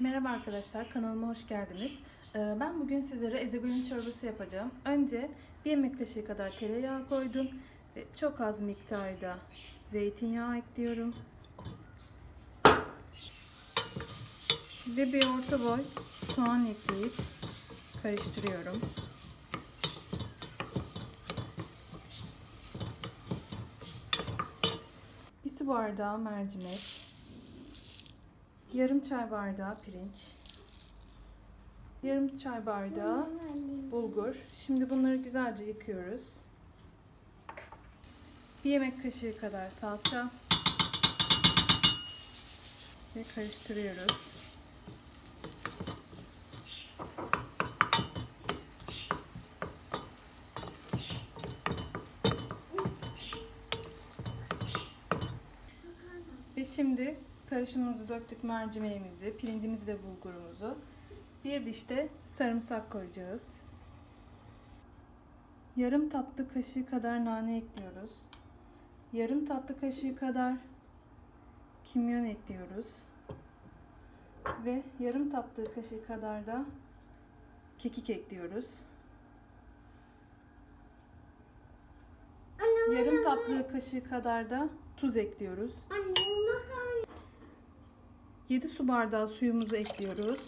Merhaba arkadaşlar, kanalıma hoş geldiniz. Ee, Ben bugün sizlere ezogelin çorbası yapacağım. Önce bir yemek kaşığı kadar tereyağı koydum ve çok az miktarda zeytinyağı ekliyorum. Ve bir orta boy soğan ekleyip karıştırıyorum. Bir su bardağı mercimek, yarım çay bardağı pirinç, yarım çay bardağı bulgur. Şimdi bunları güzelce yıkıyoruz. Bir yemek kaşığı kadar salça ve karıştırıyoruz. Ve şimdi karışımımızı döktük mercimeğimizi, pirincimiz ve bulgurumuzu. Bir dişte sarımsak koyacağız. Yarım tatlı kaşığı kadar nane ekliyoruz. Yarım tatlı kaşığı kadar kimyon ekliyoruz. Ve yarım tatlı kaşığı kadar da kekik ekliyoruz. Yarım tatlı kaşığı kadar da tuz ekliyoruz. 7 su bardağı suyumuzu ekliyoruz.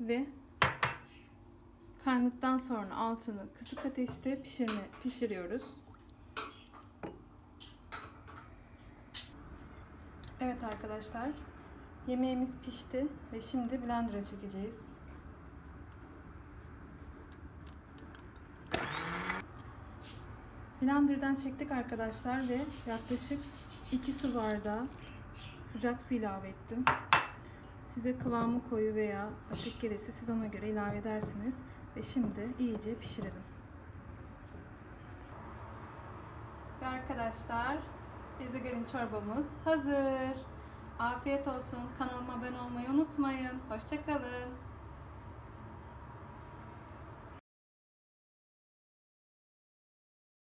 Ve kaynadıktan sonra altını kısık ateşte pişirme pişiriyoruz. Evet arkadaşlar, yemeğimiz pişti ve şimdi blender'a çekeceğiz. Blender'dan çektik arkadaşlar ve yaklaşık 2 su bardağı sıcak su ilave ettim. Size kıvamı koyu veya açık gelirse siz ona göre ilave edersiniz. Ve şimdi iyice pişirelim. Ve arkadaşlar ezogelin çorbamız hazır. Afiyet olsun. Kanalıma abone olmayı unutmayın. Hoşçakalın.